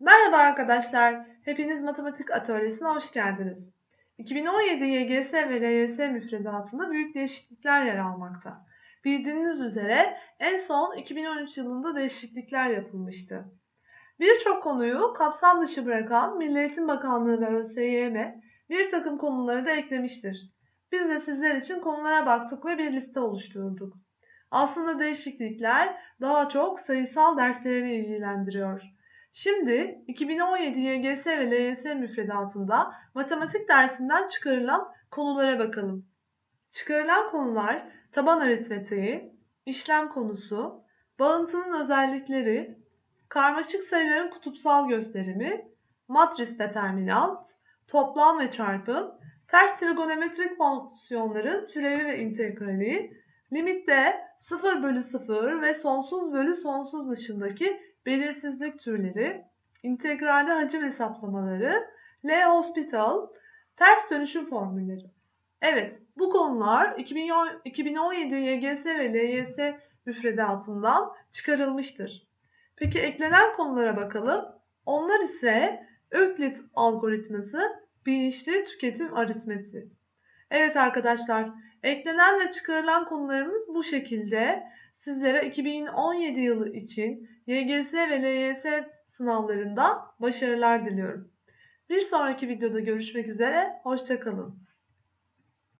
Merhaba arkadaşlar, hepiniz matematik atölyesine hoş geldiniz. 2017 YGS ve LYS müfredatında büyük değişiklikler yer almakta. Bildiğiniz üzere en son 2013 yılında değişiklikler yapılmıştı. Birçok konuyu kapsam dışı bırakan Milli Eğitim Bakanlığı ve ÖSYM bir takım konuları da eklemiştir. Biz de sizler için konulara baktık ve bir liste oluşturduk. Aslında değişiklikler daha çok sayısal derslerini ilgilendiriyor. Şimdi 2017 YGS ve LYS müfredatında matematik dersinden çıkarılan konulara bakalım. Çıkarılan konular taban aritmetiği, işlem konusu, bağıntının özellikleri, karmaşık sayıların kutupsal gösterimi, matris determinant, toplam ve çarpım, ters trigonometrik fonksiyonların türevi ve integrali, limitte 0 bölü 0 ve sonsuz bölü sonsuz dışındaki belirsizlik türleri, integralde hacim hesaplamaları, L-Hospital, ters dönüşüm formülleri. Evet, bu konular 2017 YGS ve LYS müfredatından çıkarılmıştır. Peki eklenen konulara bakalım. Onlar ise Öklit algoritması, bilinçli tüketim aritmetiği. Evet arkadaşlar, eklenen ve çıkarılan konularımız bu şekilde. Sizlere 2017 yılı için YGS ve LYS sınavlarında başarılar diliyorum. Bir sonraki videoda görüşmek üzere, hoşçakalın.